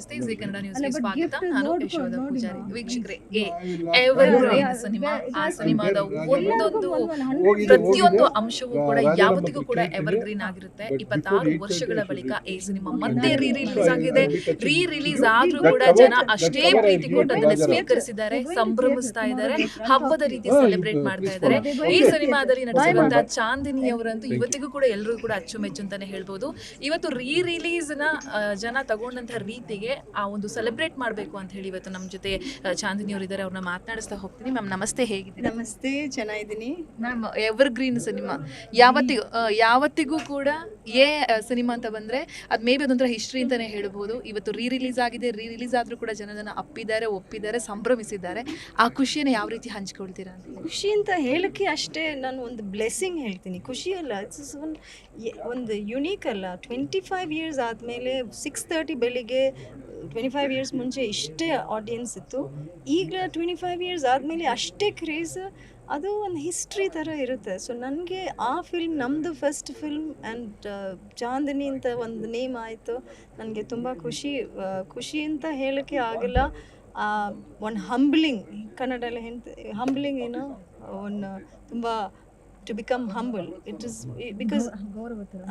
ನಮಸ್ತೆ ಜಿ ಕನ್ನಡ ನ್ಯೂಸ್ಗೆ ಸ್ವಾಗತ. ನಾನು ಯಶೋಧ ಪೂಜಾರಿ. ವೀಕ್ಷಕರೇ ಎ. ಎವರ್ ಗ್ರೀನ್ ಸಿನಿಮಾ ಆ ಸಿನಿಮಾದ ಒಂದೊಂದು ಪ್ರತಿಯೊಂದು ಅಂಶವೂ ಕೂಡ ಯಾವತ್ತಿಗೂ ಕೂಡ. ಎವರ್ ಗ್ರೀನ್ ಆಗಿರುತ್ತೆ. ಇಪ್ಪತ್ತಾರು ವರ್ಷಗಳ ಬಳಿಕ ಈ ಸಿನಿಮಾ ಮತ್ತೆ ರೀ ರಿಲೀಸ್ ಆಗಿದೆ. ರೀ ರಿಲೀಸ್ ಆದ್ರೂ ಕೂಡ ಜನ ಅಷ್ಟೇ ಪ್ರೀತಿ ಕೊಟ್ಟು ಅದನ್ನ ಸ್ವೀಕರಿಸಿದ್ದಾರೆ ಸಂಭ್ರಮಿಸ್ತಾ ಇದ್ದಾರೆ. ಹಬ್ಬದ ರೀತಿ ಸೆಲೆಬ್ರೇಟ್ ಮಾಡ್ತಾ ಇದ್ದಾರೆ. ಈ ಸಿನಿಮಾದಲ್ಲಿ ನಡೆಸಿರುವಂತಹ ನಟಿಸಿರುವಂತಹ ಚಾಂದಿನಿ ಅವರಂತೂ ಇವತ್ತಿಗೂ ಕೂಡ ಎಲ್ಲರೂ ಕೂಡ ಅಚ್ಚುಮೆಚ್ಚು ಅಂತಾನೆ ಹೇಳ್ಬೋದು. ಇವತ್ತು ರೀ ರಿಲೀಸ್ನ ಜನ ತಗೊಂಡಂತಹ ರೀತಿಗೆ ಆ ಒಂದು ಸೆಲೆಬ್ರೇಟ್ ಮಾಡಬೇಕು ಅಂತ ಹೇಳಿ ಇವತ್ತು ನಮ್ಮ ಜೊತೆ ಚಾಂದಿನಿ ಅವರು ಇದ್ದಾರೆ ಅವ್ರನ್ನ ಮಾತನಾಡಿಸ್ತಾ ಹೋಗ್ತೀನಿ. ಮ್ಯಾಮ್ ನಮಸ್ತೆ ಹೇಗಿದ್ದೀರಿ? ನಮಸ್ತೆ ಚೆನ್ನಾಗಿದ್ದೀನಿ ಮ್ಯಾಮ್ ಎವರ್ ಗ್ರೀನ್ ಸಿನಿಮಾ ಯಾವತ್ತಿಗೂ ಯಾವತ್ತಿಗೂ ಕೂಡ ಏ ಸಿನಿಮಾ ಅಂತ ಬಂದ್ರೆ ಅದು ಮೇ ಬಿ ಅದೊಂಥರ ಹಿಸ್ಟ್ರಿ ಅಂತಾನೆ ಹೇಳ್ಬೋದು. ಇವತ್ತು ರೀ ರಿಲೀಸ್ ಆಗಿದೆ. ರೀ ರಿಲೀಸ್ ಆದ್ರೂ ಕೂಡ ಜನದನ್ನ ಅಪ್ಪಿದ್ದಾರೆ ಒಪ್ಪಿದ್ದಾರೆ ಸಂಭ್ರಮಿಸಿದ್ದಾರೆ. ಆ ಖುಷಿಯನ್ನು ಯಾವ ರೀತಿ ಹಂಚ್ಕೊಳ್ತೀರಾ ಅಂತ? ಖುಷಿ ಅಂತ ಹೇಳಕ್ಕೆ ಅಷ್ಟೇ ನಾನು ಒಂದು ಬ್ಲೆಸ್ಸಿಂಗ್ ಹೇಳ್ತೀನಿ. ಖುಷಿ ಅಲ್ಲ ಇಟ್ಸ್ ಒಂದು ಒಂದು ಯುನೀಕ್ ಅಲ್ಲ. ಟ್ವೆಂಟಿ ಫೈವ್ ಇಯರ್ಸ್ ಆದಮೇಲೆ ಸಿಕ್ಸ್ ತರ್ಟಿ ಬೆಳಿಗ್ಗೆ ಟ್ವೆಂಟಿ ಫೈವ್ ಇಯರ್ಸ್ ಮುಂಚೆ ಇಷ್ಟೇ ಆಡಿಯನ್ಸ್ ಇತ್ತು. ಈಗ ಟ್ವೆಂಟಿ ಫೈವ್ ಇಯರ್ಸ್ ಆದಮೇಲೆ ಅಷ್ಟೇ ಕ್ರೇಜ್ ಅದು ಒಂದು ಹಿಸ್ಟ್ರಿ ಥರ ಇರುತ್ತೆ. ಸೊ ನನಗೆ ಆ ಫಿಲ್ಮ್ ನಮ್ಮದು ಫಸ್ಟ್ ಫಿಲ್ಮ್ ಆ್ಯಂಡ್ ಚಾಂದಿನಿ ಅಂತ ಒಂದು ನೇಮ್ ಆಯಿತು. ನನಗೆ ತುಂಬ ಖುಷಿ ಖುಷಿ ಅಂತ ಹೇಳೋಕ್ಕೆ ಆಗಲ್ಲ. ಒಂದು ಹಂಬ್ಲಿಂಗ್ ಕನ್ನಡಲ್ಲಿ ಹೆಂತ ಹಂಬ್ಲಿಂಗ್ ಏನು, ಒಂದು ತುಂಬ to become humble it is because.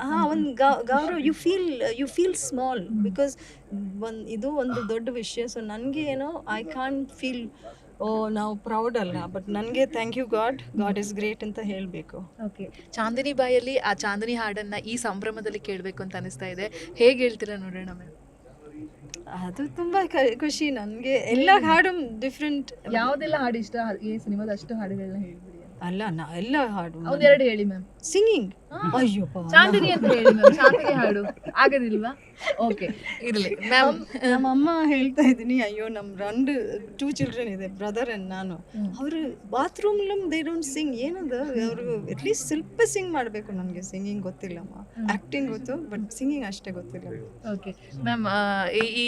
ಹಾಂ ಒಂದು ಗೌರವ you feel you feel small because ಒಂದು ಇದು ಒಂದು ದೊಡ್ಡ ವಿಷಯ. ಸೊ ನನಗೆ ಏನೋ ಐ ಕಾನ್ ಫೀಲ್ ಓ ನಾವು ಪ್ರೌಡ್ ಅಲ್ಲ ಬಟ್ ನನಗೆ thank you god god is great ಅಂತ ಹೇಳಬೇಕು. ಓಕೆ. ಚಾಂದಿನಿ ಬಾಯಲ್ಲಿ ಆ ಚಾಂದಿನಿ ಹಾಡನ್ನು ಈ ಸಂಭ್ರಮದಲ್ಲಿ ಕೇಳಬೇಕು ಅಂತ ಅನಿಸ್ತಾ ಇದೆ. ಹೇಗೆ ಹೇಳ್ತೀರಾ ನೋಡೋಣ ಮ್ಯಾಮ್? ಅದು ತುಂಬಾ ಖುಷಿ ನನಗೆ. ಎಲ್ಲ ಹಾಡು ಡಿಫ್ರೆಂಟ್ ಯಾವುದೆಲ್ಲ ಹಾಡು ಇಷ್ಟ? ಈ ಸಿನಿಮಾದ ಅಷ್ಟು ಹಾಡುಗಳನ್ನ ಹೇಳ್ಬಿಡಿ ಅಲ್ಲ ನಾ ಎಲ್ಲ ಹಾಡು ಒಂದೆರಡು ಹೇಳಿ ಮ್ಯಾಮ್. ಸಿಂಗಿಂಗ್ ಅಯ್ಯೋ ಚಾಂದಿನಿ ಅಂತ ಹೇಳಿ ಮ್ಯಾಮ್. ಚಾಂದಿನಿ ಹಾಡು. ಆಗೋದಿಲ್ವಾ? ಓಕೆ ಇರಲಿ. ನಮ್ಮ ಹೇಳ್ತಾ ಇದ್ದೀನಿ ಅಯ್ಯೋ ನಮ್ಮ ರಂಡ್ ಟೂ ಚಿಲ್ಡ್ರನ್ ಇದೆ ಬ್ರದರ್ ಅಂಡ್ ನಾನು. ಅವರು ಬಾತ್ರೂಮ್ ದೇ ಡೋಂಟ್ ಸಿಂಗ್ ಏನದ? ಅವರು ಅಟ್ಲೀಸ್ಟ್ ಸ್ವಲ್ಪ ಸಿಂಗ್ ಮಾಡಬೇಕು ನನಗೆ. ಸಿಂಗಿಂಗ್ ಗೊತ್ತಿಲ್ಲಮ್ಮ. ಆಕ್ಟಿಂಗ್ ಗೊತ್ತು ಬಟ್ ಸಿಂಗಿಂಗ್ ಅಷ್ಟೇ ಗೊತ್ತಿಲ್ಲ. ಓಕೆ ಮ್ಯಾಮ್ ಈ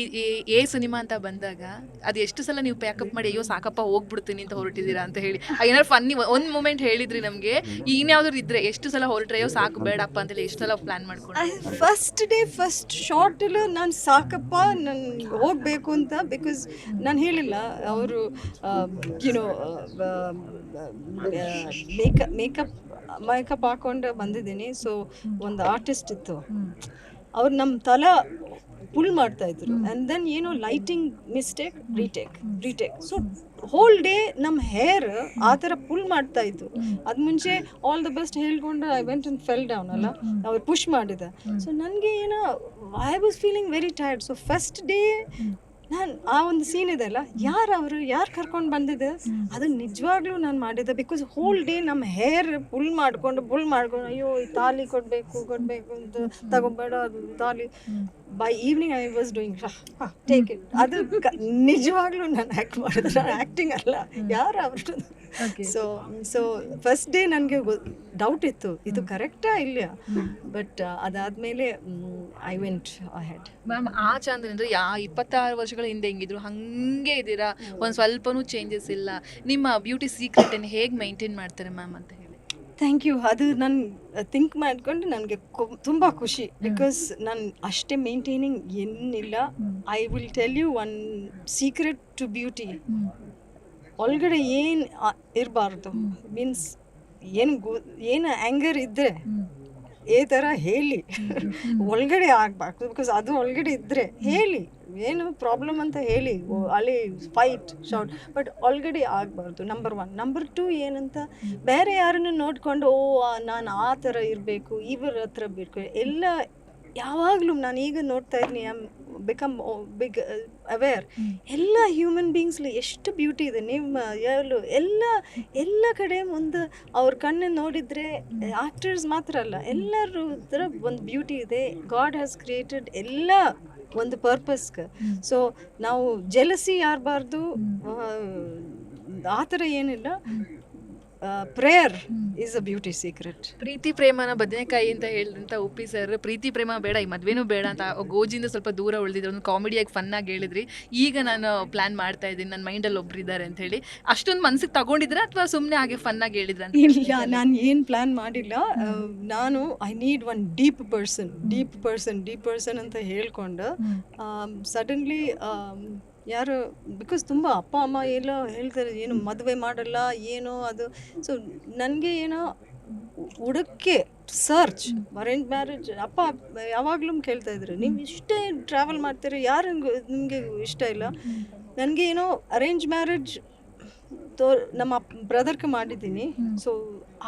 ಏ ಸಿನಿಮಾ ಅಂತ ಬಂದಾಗ ಅದು ಎಷ್ಟು ಸಲ ನೀವು ಪ್ಯಾಕಪ್ ಮಾಡಿ ಅಯ್ಯೋ ಸಾಕಪ್ಪ ಹೋಗ್ಬಿಡ್ತೀನಿ ಅಂತ ಹೊರಟಿದ್ದೀರಾ? ಅಂತ ಹೇಳಿ. ಏನಾದ್ರು ಫನ್ನಿ ಒಂದ್ ಮೂಮೆಂಟ್ ಹೇಳಿದ್ರಿ ನಮಗೆ ಇನ್ಯಾವ್ದಾದ್ರು ಇದ್ರೆ ಎಷ್ಟು ಸಲ ಹೊರಟ್ರೆ ಅಯ್ಯೋ ಸಾಕು ಬೇಡಪ್ಪ ಅಂತೇಳಿ ಎಷ್ಟು ಸಲ ಪ್ಲಾನ್ ಮಾಡ್ಕೊಂಡು ಫಸ್ಟ್ ಡೇ ಫಸ್ಟ್ ಶಾಟ್ ಶಾರ್ಟಲ್ಲಿ ನಾನು ಸಾಕಪ್ಪ ನಾನು ಹೋಗಬೇಕು ಅಂತ ಬಿಕಾಸ್ ನಾನು ಹೇಳಿಲ್ಲ ಅವರು ಯುನೋ ಮೇಕಪ್ ಮೇಕಪ್ ಮೇಕಪ್ ಹಾಕೊಂಡು ಬಂದಿದ್ದೀನಿ ಸೊ ಒಂದು ಆರ್ಟಿಸ್ಟ್ ಇತ್ತು. ಅವ್ರು ನಮ್ಮ ತಲ ಪುಲ್ ಮಾಡ್ತಾ ಇದ್ರು. ಆ್ಯಂಡ್ ದೆನ್ ಏನೋ lighting mistake retake retake so whole day ನಮ್ಮ ಹೇರ್ ಆ ಥರ ಪುಲ್ ಮಾಡ್ತಾ ಇತ್ತು ಅದು ಮುಂಚೆ ಆಲ್ ದ ಬೆಸ್ಟ್ ಹೇಳ್ಕೊಂಡು I went and fell down ಅಲ್ಲ? ಅವ್ರು ಪುಷ್ ಮಾಡಿದ. ಸೊ ನನಗೆ ಏನೋ I was feeling very tired so first day ನಾನು ಆ ಒಂದು ಸೀನ್ ಇದೆ ಅಲ್ಲ? ಯಾರು ಅವರು? ಯಾರು ಕರ್ಕೊಂಡು ಬಂದಿದೆ ಅದು ನಿಜವಾಗ್ಲೂ ನಾನು ಮಾಡಿದ್ದೆ. ಬಿಕಾಸ್ ಹೋಲ್ ಡೇ ನಮ್ಮ ಹೇರ್ ಪುಲ್ ಮಾಡಿಕೊಂಡು ಪುಲ್ ಮಾಡ್ಕೊಂಡು ಅಯ್ಯೋ ಈ ತಾಲಿ ಕೊಡಬೇಕು ಕೊಡಬೇಕು ಅಂತ ತಗೋಬೇಡ ಅದು ತಾಲಿ by evening I was doing take it ಅದು ಕ- ನಿಜವಾಗ್ಲೂ ನಾನು ಆ್ಯಕ್ಟ್ ಮಾಡಿದ್ರೆ ನಾನು ಆ್ಯಕ್ಟಿಂಗ್ ಅಲ್ಲ. ಯಾರು ಅವರು Okay. So so first day ನನಗೆ ಡೌಟ್ ಇತ್ತು. ಇದು ಕರೆಕ್ಟಾ ಇಲ್ಲ ಬಟ್ ಅದಾದಮೇಲೆ ಐ ವೆಂಟ್ ಅಹೆಡ್ ಮ್ಯಾಮ್ ಆ ಚಂದ್ರ ಅಂದರೆ ಯಾ ಇಪ್ಪತ್ತಾರು ವರ್ಷಗಳ ಹಿಂದೆ ಹೆಂಗಿದ್ರು? ಹಂಗೆ ಇದ್ದೀರಾ? ಒಂದು ಸ್ವಲ್ಪನೂ ಚೇಂಜಸ್ ಇಲ್ಲ. ನಿಮ್ಮ ಬ್ಯೂಟಿ ಸೀಕ್ರೆಟನ್ನು ಹೇಗೆ ಮೈಂಟೈನ್ ಮಾಡ್ತಾರೆ ಮ್ಯಾಮ್ ಅಂತ? ಥ್ಯಾಂಕ್ ಯು ಅದು ನಾನು ಥಿಂಕ್ ಮಾಡಿಕೊಂಡು ನನಗೆ ತುಂಬ ಖುಷಿ. ಬಿಕಾಸ್ ನಾನು ಅಷ್ಟೇ ಮೇಂಟೈನಿಂಗ್ ಏನಿಲ್ಲ. I will tell you one secret to beauty ಒಳಗಡೆ ಏನು ಇರಬಾರ್ದು. ಮೀನ್ಸ್ ಏನು ಗೋ ಏನು ಆ್ಯಂಗರ್ ಇದ್ದರೆ ಈ ಥರ ಹೇಳಿ. ಒಳಗಡೆ ಆಗಬಾರ್ದು. ಬಿಕಾಸ್ ಅದು ಒಳಗಡೆ ಇದ್ದರೆ ಹೇಳಿ. ಏನು ಪ್ರಾಬ್ಲಮ್ ಅಂತ ಹೇಳಿ ಅಲ್ಲಿ ಫೈಟ್ ಶಾರ್ಟ್ ಬಟ್ ಆಲ್ರೆಡಿ ಆಗಬಾರ್ದು ನಂಬರ್ ಒನ್ ನಂಬರ್ ಟು ಏನಂತ, ಬೇರೆ ಯಾರನ್ನು ನೋಡಿಕೊಂಡು, ಓ ನಾನು ಆ ಥರ ಇರಬೇಕು, ಇವರ ಹತ್ರ ಬೇಕು ಎಲ್ಲ ಯಾವಾಗಲೂ ನಾನು ಈಗ ನೋಡ್ತಾ ಇದ್ದೀನಿ ಐಮ್ ಬಿಕಮ್ ಬಿಗ್ ಅವೇರ್ ಎಲ್ಲ ಹ್ಯೂಮನ್ ಬೀಯಿಂಗ್ಸ್ಲಿ ಎಷ್ಟು ಬ್ಯೂಟಿ ಇದೆ ನಿಮ್ಮ ಎಲ್ಲೂ ಎಲ್ಲ ಎಲ್ಲ ಕಡೆ ಒಂದು ಅವ್ರ ಕಣ್ಣು ನೋಡಿದರೆ ಆಕ್ಟರ್ಸ್ ಮಾತ್ರ ಅಲ್ಲ, ಎಲ್ಲರೂ ಹತ್ರ ಒಂದು ಬ್ಯೂಟಿ ಇದೆ ಗಾಡ್ ಹ್ಯಾಸ್ ಕ್ರಿಯೇಟೆಡ್ ಎಲ್ಲ ಒಂದು ಪರ್ಪಸ್ಗೆ ಸೊ ನಾವು ಜೆಲಸಿ ಯಾರಬಾರ್ದು? ಆ ಥರ ಏನಿಲ್ಲ. Prayer is a beauty secret ಪ್ರೀತಿ ಪ್ರೇಮನ ಬದನೆಕಾಯಿ ಅಂತ ಹೇಳಿದಂತ ಉಪ್ಪಿ ಸರ್ ಪ್ರೀತಿ ಪ್ರೇಮ ಬೇಡ ಈ ಮದ್ವೆನೂ ಬೇಡ ಅಂತ ಗೋಜಿಂದ ಸ್ವಲ್ಪ ದೂರ ಉಳಿದಿದ್ರು ಒಂದು ಕಾಮಿಡಿಯಾಗಿ ಫನ್ ಆಗಿ ಹೇಳಿದ್ರಿ. ಈಗ ನಾನು ಪ್ಲಾನ್ ಮಾಡ್ತಾ ಇದ್ದೀನಿ ನನ್ನ ಮೈಂಡಲ್ಲಿ ಒಬ್ರು ಇದ್ದಾರೆ ಅಂತ ಹೇಳಿ. ಅಷ್ಟೊಂದು ಮನ್ಸಿಗೆ ತಗೊಂಡಿದ್ರ ಅಥವಾ ಸುಮ್ಮನೆ ಹಾಗೆ ಫನ್ ಆಗಿ ಹೇಳಿದ್ರ ಇಲ್ಲ ನಾನು ಏನು ಪ್ಲಾನ್ ಮಾಡಿಲ್ಲ. ನಾನು I need one deep person deep person deep person ಅಂತ ಹೇಳ್ಕೊಂಡು ಸಡನ್ಲಿ ಯಾರು ಬಿಕಾಸ್ ತುಂಬ ಅಪ್ಪ, ಅಮ್ಮ ಎಲ್ಲ ಹೇಳ್ತಾರೆ, ಏನು ಮದುವೆ ಮಾಡಲ್ಲ, ಏನೋ ಅದು. ಸೊ ನನಗೆ ಏನೋ ಹುಡುಕ್ಕೆ ಸರ್ಚ್ ಅರೇಂಜ್ ಮ್ಯಾರೇಜ್ ಅಪ್ಪ ಯಾವಾಗಲೂ ಕೇಳ್ತಾ ಇದ್ರು, ನೀವು ಇಷ್ಟೇ ಟ್ರಾವೆಲ್ ಮಾಡ್ತೀರಿ? ಯಾರು ನಿಮಗೆ ಇಷ್ಟ ಇಲ್ಲ? ನನಗೆ ಏನೋ ಅರೇಂಜ್ ಮ್ಯಾರೇಜ್ ತೋ, ನಮ್ಮ ಬ್ರದರ್ಗೆ ಮಾಡಿದ್ದೀನಿ. ಸೊ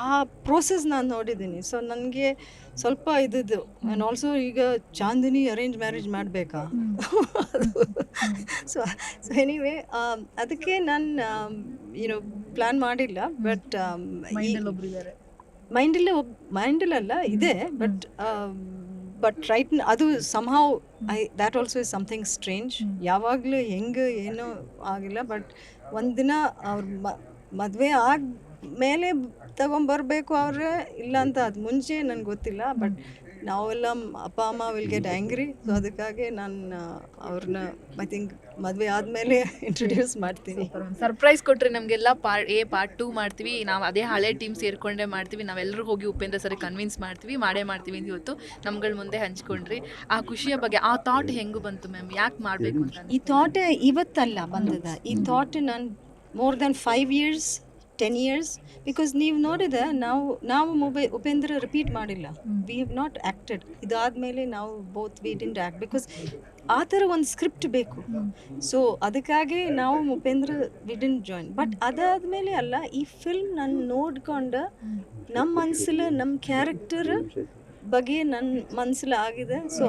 ಆ ಪ್ರೋಸೆಸ್ ನಾನು ನೋಡಿದ್ದೀನಿ. ಸೊ ನನಗೆ ಸ್ವಲ್ಪ ಇದ್ದದ್ದು ಆ್ಯಂಡ್ ಆಲ್ಸೋ ಈಗ ಚಾಂದಿನಿ ಅರೇಂಜ್ ಮ್ಯಾರೇಜ್ ಮಾಡಬೇಕಾ? ಸೊ ಸೊ ಎನಿವೇ ಅದಕ್ಕೆ ನಾನು ಏನು ಪ್ಲ್ಯಾನ್ ಮಾಡಿಲ್ಲ. ಬಟ್ ಮೈಂಡಲ್ಲಿ ಇದ್ದಾರೆ ಮೈಂಡಲ್ಲೇ ಒಬ್ ಮೈಂಡಲ್ಲ ಇದೆ. ಬಟ್ ಬಟ್ ರೈಟ್ ಅದು somehow I that also is something strange ಯಾವಾಗಲೂ ಹೆಂಗೆ ಏನೂ ಆಗಿಲ್ಲ. ಬಟ್ ಒಂದಿನ ಅವ್ರ ಮದುವೆ ಆದ ಮೇಲೆ ತಗೊಂಬರ್ಬೇಕು ಅವ್ರೆ ಇಲ್ಲ ಅಂತ ಅದು ಮುಂಚೆ ನನಗೆ ಗೊತ್ತಿಲ್ಲ ಬಟ್ ನಾವೆಲ್ಲ ಅಪ್ಪ ಅಮ್ಮ ವಿಲ್ ಗೆಟ್ ಆ್ಯಂಗ್ರಿ ಸೊ ಅದಕ್ಕಾಗಿ ನಾನು ಅವ್ರನ್ನ ಐ ಥಿಂಕ್ ಮದುವೆ ಆದಮೇಲೆ ಇಂಟ್ರೊಡ್ಯೂಸ್ ಮಾಡ್ತೀನಿ. ಸರ್ಪ್ರೈಸ್ ಕೊಟ್ರೆ ನಮಗೆಲ್ಲ ಪಾರ್ಟ್ ಎ ಪಾರ್ಟ್ ಟೂ ಮಾಡ್ತೀವಿ. ನಾವು ಅದೇ ಹಳೆ ಟೀಮ್ ಸೇರಿಕೊಂಡೇ ಮಾಡ್ತೀವಿ. ನಾವೆಲ್ಲರೂ ಹೋಗಿ ಉಪೇಂದ್ರ ಸರಿ ಕನ್ವಿನ್ಸ್ ಮಾಡ್ತೀವಿ. ಮಾಡೇ ಮಾಡ್ತೀವಿ ಅಂತ ಇವತ್ತು ನಮ್ಗಳ ಮುಂದೆ ಹಂಚ್ಕೊಂಡ್ರಿ. ಆ ಖುಷಿಯ ಬಗ್ಗೆ ಆ ಥಾಟ್ ಹೆಂಗು ಬಂತು ಮ್ಯಾಮ್ ಯಾಕೆ ಮಾಡಬೇಕು ಅಂತ ಈ ಥಾಟ್ ಇವತ್ತಲ್ಲ ಬಂದದ. ಈ ಥಾಟ್ ನಾನು more than five years ten years because ನೀವು ನೋಡಿದ ನಾವು ನಾವು ಮೊಬೈ ಉಪೇಂದ್ರ ರಿಪೀಟ್ ಮಾಡಿಲ್ಲ. ವಿ ಹ್ಯಾವ್ ನಾಟ್ ಆ್ಯಕ್ಟೆಡ್ ಇದಾದಮೇಲೆ ನಾವು both we didn't act because ಆ ಥರ ಒಂದು ಸ್ಕ್ರಿಪ್ಟ್ ಬೇಕು. ಸೊ ಅದಕ್ಕಾಗಿ ನಾವು Upendra we didn't join but ಅದಾದಮೇಲೆ ಅಲ್ಲ ಈ ಫಿಲ್ಮ್ ನಾನು ನೋಡ್ಕೊಂಡು ನಮ್ಮ ಮನಸ್ಸಲ್ಲಿ ನಮ್ಮ ಕ್ಯಾರೆಕ್ಟರ್ ಬಗ್ಗೆ ನನ್ನ ಮನಸ್ಸಲ್ಲಿ ಆಗಿದೆ. ಸೊ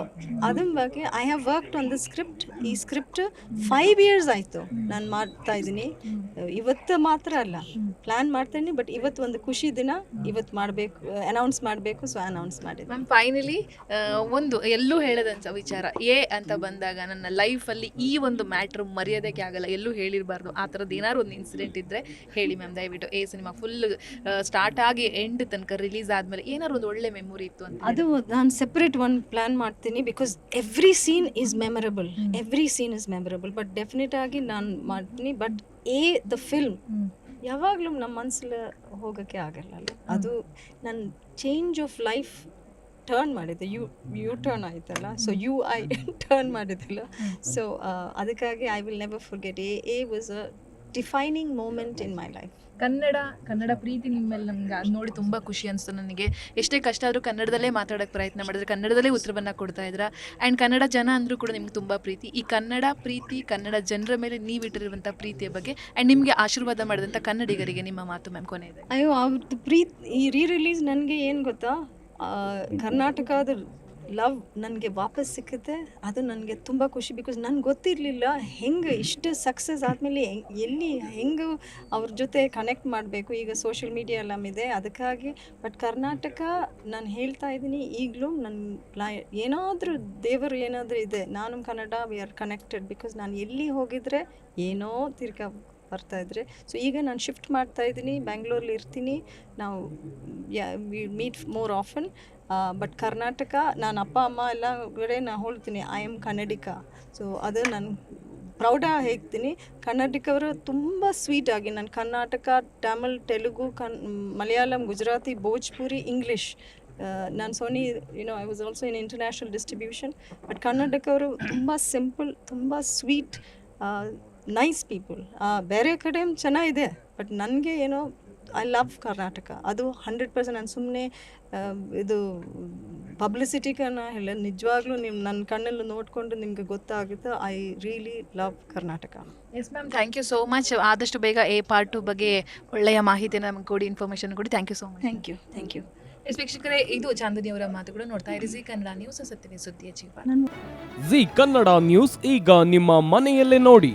ಅದನ್ನ ಬಗ್ಗೆ I have worked on the script ಈ ಸ್ಕ್ರಿಪ್ಟ್ ಫೈವ್ ಇಯರ್ಸ್ ಆಯಿತು ನಾನು ಮಾಡ್ತಾ ಇದ್ದೀನಿ. ಇವತ್ತು ಮಾತ್ರ ಅಲ್ಲ ಪ್ಲ್ಯಾನ್ ಮಾಡ್ತೀನಿ ಬಟ್ ಇವತ್ತು ಒಂದು ಖುಷಿ ದಿನ ಇವತ್ತು ಮಾಡಬೇಕು ಅನೌನ್ಸ್ ಮಾಡಬೇಕು ಸೊ ಅನೌನ್ಸ್ ಮಾಡಿದೆ. ಮ್ಯಾಮ್ ಫೈನಲಿ ಒಂದು ಎಲ್ಲೂ ಹೇಳದಂತ ವಿಚಾರ ಎ ಅಂತ ಬಂದಾಗ ನನ್ನ ಲೈಫಲ್ಲಿ ಈ ಒಂದು ಮ್ಯಾಟ್ರ್ ಮರ್ಯಾದಕ್ಕೆ ಆಗಲ್ಲ, ಎಲ್ಲೂ ಹೇಳಿರಬಾರ್ದು, ಆ ಥರದ್ದು ಏನಾದ್ರು ಒಂದು ಇನ್ಸಿಡೆಂಟ್ ಇದ್ದರೆ ಹೇಳಿ ಮ್ಯಾಮ್ ದಯವಿಟ್ಟು ಎ ಸಿನಿಮಾ ಫುಲ್ ಸ್ಟಾರ್ಟ್ ಆಗಿ ಎಂಡ್ ತನಕ ರಿಲೀಸ್ ಆದಮೇಲೆ ಏನಾದ್ರು ಒಂದು ಒಳ್ಳೆ ಮೆಮೊರಿ ಇತ್ತು ಅಂತ. ಅದು ನಾನು ಸೆಪರೇಟ್ ಒಂದು ಪ್ಲ್ಯಾನ್ ಮಾಡ್ತೀನಿ because every scene is memorable every scene is memorable but definite ಆಗಿ ನಾನು ಮಾಡ್ತೀನಿ. ಬಟ್ ಎ ದ ಫಿಲ್ಮ್ ಯಾವಾಗಲೂ ನಮ್ಮ ಮನಸ್ಸಲ್ಲಿ ಹೋಗೋಕ್ಕೆ ಆಗಲ್ಲ ಅಲ್ಲ ಅದು ನನ್ನ ಚೇಂಜ್ ಆಫ್ ಲೈಫ್ ಟರ್ನ್ ಮಾಡಿದ್ದೆ ಯು ಯು ಟರ್ನ್ ಆಯ್ತಲ್ಲ? ಸೊ ಯು ಐ ಟರ್ನ್ ಮಾಡಿದ್ದಿಲ್ಲ ಸೊ ಅದಕ್ಕಾಗಿ I will never forget a a was a defining moment in my life Kannada Kannada ಪ್ರೀತಿ ನಿಮ್ಮ ಮೇಲೆ ನಮ್ಗೆ ಅದು ನೋಡಿ ತುಂಬ ಖುಷಿ ಅನಿಸ್ತು ನನಗೆ. ಎಷ್ಟೇ ಕಷ್ಟ ಆದರೂ ಕನ್ನಡದಲ್ಲೇ ಮಾತಾಡೋಕ್ಕೆ ಪ್ರಯತ್ನ ಮಾಡಿದ್ರೆ ಕನ್ನಡದಲ್ಲೇ ಉತ್ತರವನ್ನು ಕೊಡ್ತಾ ಇದ್ರ. ಆ್ಯಂಡ್ ಕನ್ನಡ ಜನ ಅಂದರೂ ಕೂಡ ನಿಮ್ಗೆ ತುಂಬ ಪ್ರೀತಿ. ಈ ಕನ್ನಡ ಪ್ರೀತಿ ಕನ್ನಡ ಜನರ ಮೇಲೆ ನೀವಿಟ್ಟಿರುವಂಥ ಪ್ರೀತಿಯ ಬಗ್ಗೆ ಆ್ಯಂಡ್ ನಿಮಗೆ ಆಶೀರ್ವಾದ ಮಾಡಿದಂಥ ಕನ್ನಡಿಗರಿಗೆ ನಿಮ್ಮ ಮಾತು ಮ್ಯಾಮ್ ಕೊನೆ ಇದೆ ಅಯ್ಯೋ ಅವ್ರದ್ದು ಪ್ರೀತಿ ಈ ರೀ ರಿಲೀಸ್ ನನಗೆ ಏನು ಗೊತ್ತಾ? ಕರ್ನಾಟಕದ ಲವ್ ನನಗೆ ವಾಪಸ್ ಸಿಕ್ಕುತ್ತೆ. ಅದು ನನಗೆ ತುಂಬ ಖುಷಿ ಬಿಕಾಸ್ ನನಗೆ ಗೊತ್ತಿರಲಿಲ್ಲ ಹೆಂಗೆ ಇಷ್ಟು ಸಕ್ಸಸ್ ಆದಮೇಲೆ ಎಲ್ಲಿ ಹೆಂಗೆ ಅವ್ರ ಜೊತೆ ಕನೆಕ್ಟ್ ಮಾಡಬೇಕು. ಈಗ ಸೋಷಿಯಲ್ ಮೀಡಿಯಾ ಎಲ್ಲ ಇದೆ, ಅದಕ್ಕಾಗಿ. ಬಟ್ ಕರ್ನಾಟಕ ನಾನು ಹೇಳ್ತಾ ಇದ್ದೀನಿ, ಈಗಲೂ ನನ್ನ ಲೈ, ಏನಾದರೂ ದೇವರು ಏನಾದರೂ ಇದೆ, ನಾನು Kannada we are connected because ನಾನು ಎಲ್ಲಿ ಹೋಗಿದ್ರೆ ಏನೋ ತಿರ್ಗಾ ಬರ್ತಾ ಇದ್ರೆ. ಸೊ ಈಗ ನಾನು ಶಿಫ್ಟ್ ಮಾಡ್ತಾ ಇದ್ದೀನಿ ಬ್ಯಾಂಗ್ಳೂರಲ್ಲಿ ಇರ್ತೀನಿ. ನಾವು meet more often but Karnataka ನಾನು ಅಪ್ಪ, ಅಮ್ಮ ಎಲ್ಲ ಕಡೆ ನಾನು ಹೇಳ್ತೀನಿ ಐ ಆಮ್ ಕನ್ನಡಿಕ ಸೊ ಅದು ನಾನು ಪ್ರೌಢ ಹೇಳ್ತೀನಿ. ಕನ್ನಡಿಕವರು ತುಂಬ ಆಗಿ, ನಾನು ಕರ್ನಾಟಕ ತಮಿಳ್ ತೆಲುಗು ಕನ್ ಮಲಯಾಳಂ ಗುಜರಾತಿ ಭೋಜ್ಪುರಿ ಇಂಗ್ಲೀಷ್ ನಾನು Sony you know I was also in international distribution but ಕರ್ನಾಟಕವರು ತುಂಬ ಸಿಂಪಲ್ ತುಂಬ ಸ್ವೀಟ್ ನೈಸ್ ಪೀಪಲ್ ಬೇರೆ ಕಡೆ ಚೆನ್ನಾಗಿದೆ ಬಟ್ ನನಗೆ ಏನೋ ಐ ಲವ್ ಕರ್ನಾಟಕ ಅದು ಹಂಡ್ರೆಡ್ ಪರ್ಸೆಂಟ್ ನಾನು ಸುಮ್ಮನೆ ಇದು ಪಬ್ಲಿಸಿಟಿಗನ್ನ ಹೇಳ ನಿಜವಾಗ್ಲೂ ನಿಮ್ಮ ನನ್ನ ಕಣ್ಣಲ್ಲಿ ನೋಡಿಕೊಂಡು ನಿಮಗೆ ಗೊತ್ತಾಗುತ್ತೆ I really love Karnataka yes ma'am thank you so much ಆದಷ್ಟು ಬೇಗ ಎ ಪಾರ್ಟ್ ಟು ಬಗ್ಗೆ ಒಳ್ಳೆಯ ಮಾಹಿತಿನ ನಮಗೆ ಕೊಡಿ ಇನ್ಫಾರ್ಮೇಷನ್ ಕೊಡಿ. Thank you so much thank you thank you yes ವೀಕ್ಷಕರೇ ಇದು ಚಾಂದಿನಿ ಅವರ ಮಾತುಗಳು ನೋಡ್ತಾ ಇರಿ. ಜಿ ಕನ್ನಡ ನ್ಯೂಸ್ ಸತ್ಯವೇ ಸುದ್ದಿಯ ಜೀವ. ಜಿ ಕನ್ನಡ ನ್ಯೂಸ್ ಈಗ ನಿಮ್ಮ ಮನೆಯಲ್ಲೇ ನೋಡಿ.